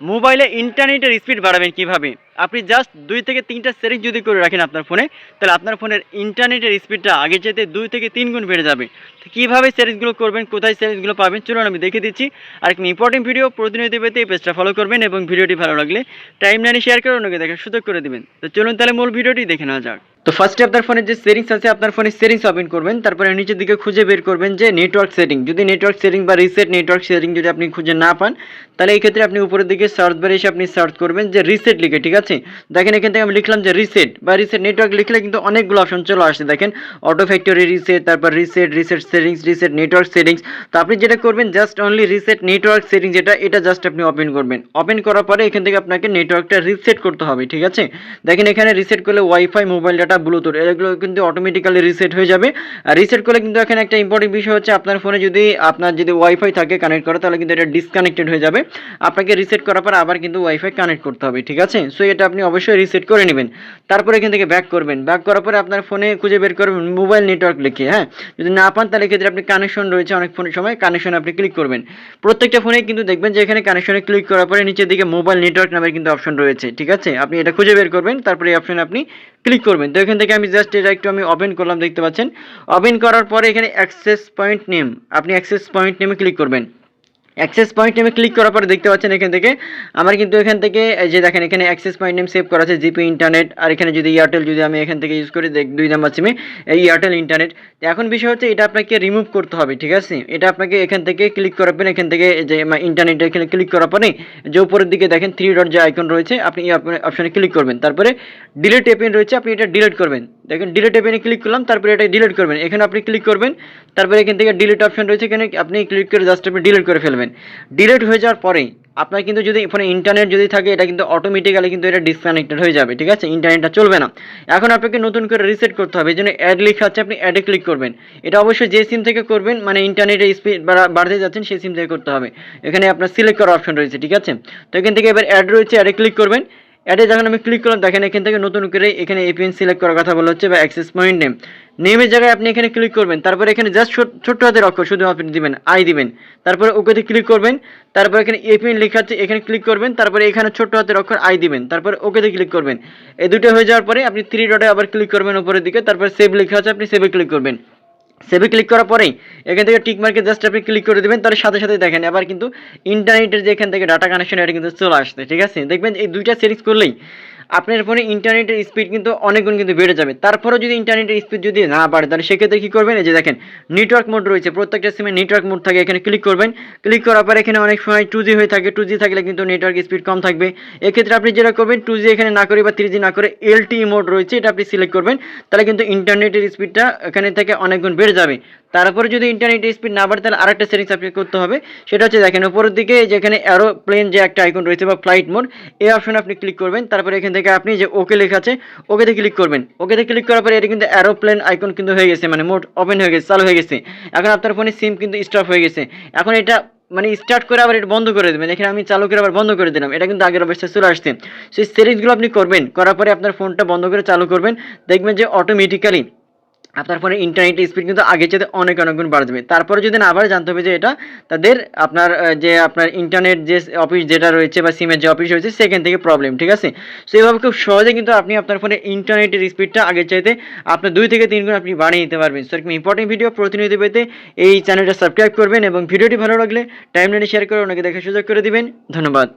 মোবাইলে ইন্টারনেটের স্পিড বাড়াবেন কীভাবে? আপনি জাস্ট দুই থেকে তিনটা সেটিং যদি করে রাখেন আপনার ফোনে তাহলে আপনার ফোনের ইন্টারনেটের স্পিডটা আগে যেতে দুই থেকে তিন গুণ বেড়ে যাবে। তো কীভাবে সেটিংসগুলো করবেন, কোথায় সেটিংসগুলো পাবেন, চলুন আমি দেখে দিচ্ছি। আর একটি ইম্পর্টেন্ট ভিডিও প্রতিনিধি পেতে এই পেজটা ফলো করবেন এবং ভিডিওটি ভালো লাগলে টাইম লাইনে শেয়ার করে অন্যকে দেখার সুযোগ করে দেবেন। তো চলুন তাহলে মূল ভিডিওটি দেখে নেওয়া যাক। তো ফার্স্টে আপনার ফোনের যে সেটিংস আছে, আপনার ফোনে সেটিংস ওপেন করবেন, তারপরে নিচের দিকে খুঁজে বের করবেন যে নেটওয়ার্ক সেটিং যদি নেটওয়ার্ক সেটিং বা রিসেট নেটওয়ার্ক সেটিং যদি আপনি খুঁজে না পান, তাহলে এই ক্ষেত্রে আপনি উপরের দিকে সার্চ বারে এসে আপনি সার্চ করবেন যে রিসেট লিখে, ঠিক আছে? দেখেন এখান থেকে আমি লিখলাম যে রিসেট বা রিসেট নেটওয়ার্ক লিখলে কিন্তু অনেকগুলো অপশন চলে আসছে দেখেন অটো ফ্যাক্টরি রিসেট তারপর reset reset settings reset network settings তো আপনি যেটা করবেন just only reset network setting যেটা, এটা জাস্ট আপনি ওপেন করবেন। ওপেন করার পরে এখান থেকে আপনাকে নেটওয়ার্কটা রিসেট করতে হবে, ঠিক আছে? দেখেন এখানে রিসেট করলে ওয়াইফাই মোবাইল ডাটা ব্লুটুথ এগুলো কিন্তু অটোমেটিক্যালি রিসেট হয়ে যাবে। আর রিসেট করলে কিন্তু এখানে একটা ইম্পর্টেন্ট বিষয় হচ্ছে, আপনার ফোনে যদি আপনার যদি ওয়াইফাই থাকে কানেক্ট করা, তাহলে কিন্তু এটা ডিসকানেক্টেড হয়ে যাবে। আপনাকে রিসেট করার পর আবার কিন্তু ওয়াইফাই কানেক্ট করতে হবে, ঠিক আছে? সো এটা আপনি অবশ্যই রিসেট করে নেবেন। তারপরে এখান থেকে ব্যাক করবেন। ব্যাক করার পরে আপনার ফোনে খুঁজে বের করবেন মোবাইল নেটওয়ার্ক লিখে হ্যাঁ? যদি না পান, তাহলে ক্ষেত্রে আপনি কানেকশন রয়েছে অনেক ফোনের সময় কানেকশনে আপনি ক্লিক করবেন। প্রত্যেকটা ফোনে কিন্তু দেখবেন যে এখানে কানেকশনে ক্লিক করার পরে নিচের দিকে মোবাইল নেটওয়ার্ক নামের কিন্তু অপশন রয়েছে, ঠিক আছে? আপনি এটা খুঁজে বের করবেন, তারপরে এই অপশনে আপনি ক্লিক করবেন। তো এখান থেকে আমি জাস্ট এটা একটু আমি ওপেন করলাম, দেখতে পাচ্ছেন। ওপেন করার পরে এখানে অ্যাক্সেস পয়েন্ট নেম আপনি অ্যাক্সেস পয়েন্ট নেমে ক্লিক করবেন। অ্যাক্সেস পয়েন্ট নেমে ক্লিক করার পরে দেখতে পাচ্ছেন এখান থেকে। আমার কিন্তু এখান থেকে যে দেখেন, এখানে অ্যাক্সেস পয়েন্ট নেম সেভ করা আছে জিপি ইন্টারনেট আর এখানে যদি এয়ারটেল যদি আমি এখান থেকে ইউজ করি, দেখ, দুই নাম্বার সিমে এয়ারটেল ইন্টারনেট তো এখন বিষয় হচ্ছে, এটা আপনাকে রিমুভ করতে হবে, ঠিক আছে? এটা আপনাকে এখান থেকে ক্লিক করার পরে, এখান থেকে যে ইন্টারনেট এখানে ক্লিক করার পরে, যে উপরের দিকে দেখেন থ্রি ডট যে আইকন রয়েছে, আপনি এই অপশনে ক্লিক করবেন। তারপরে ডিলিট এপেন রয়েছে, আপনি এটা ডিলিট করবেন। দেখেন ডিলিট এপেনে ক্লিক করলাম, তারপরে এটা ডিলিট করবেন। এখানে আপনি ক্লিক করবেন, তারপরে এখান থেকে ডিলিট অপশন রয়েছে, এখানে আপনি ক্লিক করে জাস্ট আপনি ডিলিট করে ফেলবেন। ডিলিট হয়ে যাওয়ার পরেই আপনার কিন্তু যদি ফোনে ইন্টারনেট যদি থাকে, এটা কিন্তু অটোমেটিক্যালি কিন্তু এটা ডিসকানেক্টেড হয়ে যাবে, ঠিক আছে? ইন্টারনেটটা চলবে না। এখন আপনাকে নতুন করে রিসেট করতে হবে, এই জন্য অ্যাড লেখা আছে আপনি অ্যাডে ক্লিক করবেন। এটা অবশ্যই যে সিম থেকে করবেন মানে ইন্টারনেটের স্পিড বাড়তে যাচ্ছেন, সেই সিম থেকে করতে হবে। এখানে আপনার সিলেক্ট করার অপশন রয়েছে, ঠিক আছে? তো এখান থেকে এবার অ্যাড রয়েছে অ্যাডে ক্লিক করবেন। অ্যাডে যখন আমি ক্লিক করলাম, দেখেন এখান থেকে নতুন করে এখানে এপিএন সিলেক্ট করার কথা বলা হচ্ছে বা অ্যাক্সেস পয়েন্ট নেম নেমের জায়গায় আপনি এখানে ক্লিক করবেন, তারপরে এখানে জাস্ট ছোট্ট হাতের অক্ষর শুধু আপনি দিবেন আই দিবেন। তারপরে ওকেতে ক্লিক করবেন, তারপর এখানে এপিএন লেখা আছে, এখানে ক্লিক করবেন, তারপরে এখানে ছোট্ট হাতের অক্ষর আই দিবেন, তারপরে ওকেতে ক্লিক করবেন। এই দুটো হয়ে যাওয়ার পরে আপনি থ্রি ডটে আবার ক্লিক করবেন উপরের দিকে, তারপর সেভ লেখা আছে, আপনি সেভে ক্লিক করবেন। সেভে ক্লিক করার পরেই এখান থেকে টিক মার্কে জাস্ট আপনি ক্লিক করে দেবেন তার সাথে সাথে দেখেন। আবার কিন্তু ইন্টারনেটের যে এখান থেকে ডাটা কানেকশন এটা কিন্তু চলে আসছে, ঠিক আছে? দেখবেন এই দুইটা সেটিংস করলেই আপনার ফোনে ইন্টারনেটের স্পিড কিন্তু অনেক গুণ কিন্তু বেড়ে যাবে। তারপরেও যদি ইন্টারনেটের স্পিড যদি না বাড়ে, তাহলে সেক্ষেত্রে কী করবেন? এই যে দেখেন নেটওয়ার্ক মোড রয়েছে। প্রত্যেকটা সিমে নেটওয়ার্ক মোড থাকে। এখানে ক্লিক করবেন। ক্লিক করার পর এখানে অনেক সময় টু হয়ে থাকে। টু থাকলে কিন্তু নেটওয়ার্ক স্পিড কম থাকবে। এক্ষেত্রে আপনি যেটা করবেন টু এখানে না করে বা থ্রি না করে এলটি মোড রয়েছে, এটা আপনি সিলেক্ট করবেন। তাহলে কিন্তু ইন্টারনেটের স্পিডটা এখানে থেকে অনেক গুণ বেড়ে যাবে। তারপরে যদি ইন্টারনেটের স্পিড না বাড়ে, তাহলে আরেকটা সেটিংস আপনি করতে হবে। সেটা হচ্ছে দেখেন, উপরের দিকে যেখানে অ্যারোপ্লেন যে একটা আইকন রয়েছে বা ফ্লাইট মোড এই অপশনে আপনি ক্লিক করবেন। তারপরে এখান থেকে আপনি যে ওকে লেখা আছে ওকেতে ক্লিক করবেন। ওকেতে ক্লিক করার পরে এটা কিন্তু অ্যারোপ্লেন আইকন কিন্তু হয়ে গেছে মানে মোড ওপেন হয়ে গেছে, চালু হয়ে গেছে। এখন আপনার ফোনে সিম কিন্তু স্টপ হয়ে গেছে। এখন এটা মানে স্টার্ট করে আবার এটা বন্ধ করে দেবেন। এখানে আমি চালু করে আবার বন্ধ করে দিলাম। এটা কিন্তু আগের অবস্থায় চলে আসছে। সেই সেটিংসগুলো আপনি করবেন। করার পরে আপনার ফোনটা বন্ধ করে চালু করবেন। দেখবেন যে অটোমেটিক্যালি আপনার ফোনে ইন্টারনেটের স্পিড কিন্তু আগের চেয়ে অনেক অনেক গুণ বাড়বে তারপরে যদি না আবার জানতে হবে যে এটা তাদের, আপনার যে আপনার ইন্টারনেট যে অফিস যেটা রয়েছে বা সিমের যে অফিস রয়েছে, সেখান থেকে প্রবলেম ঠিক আছে? সো এইভাবে খুব সহজে কিন্তু আপনি আপনার ফোনে ইন্টারনেটের স্পিডটা আগের চাইতে আপনার দুই থেকে তিন গুণ আপনি বাড়িয়ে নিতে পারবেন। সো এরকম ইম্পর্টেন্ট ভিডিও প্রতিনিধি পেতে এই চ্যানেলটা সাবস্ক্রাইব করবেন এবং ভিডিওটি ভালো লাগলে টাইম লাইনে শেয়ার করে ওনাকে দেখার সুযোগ করে দিবেন। ধন্যবাদ।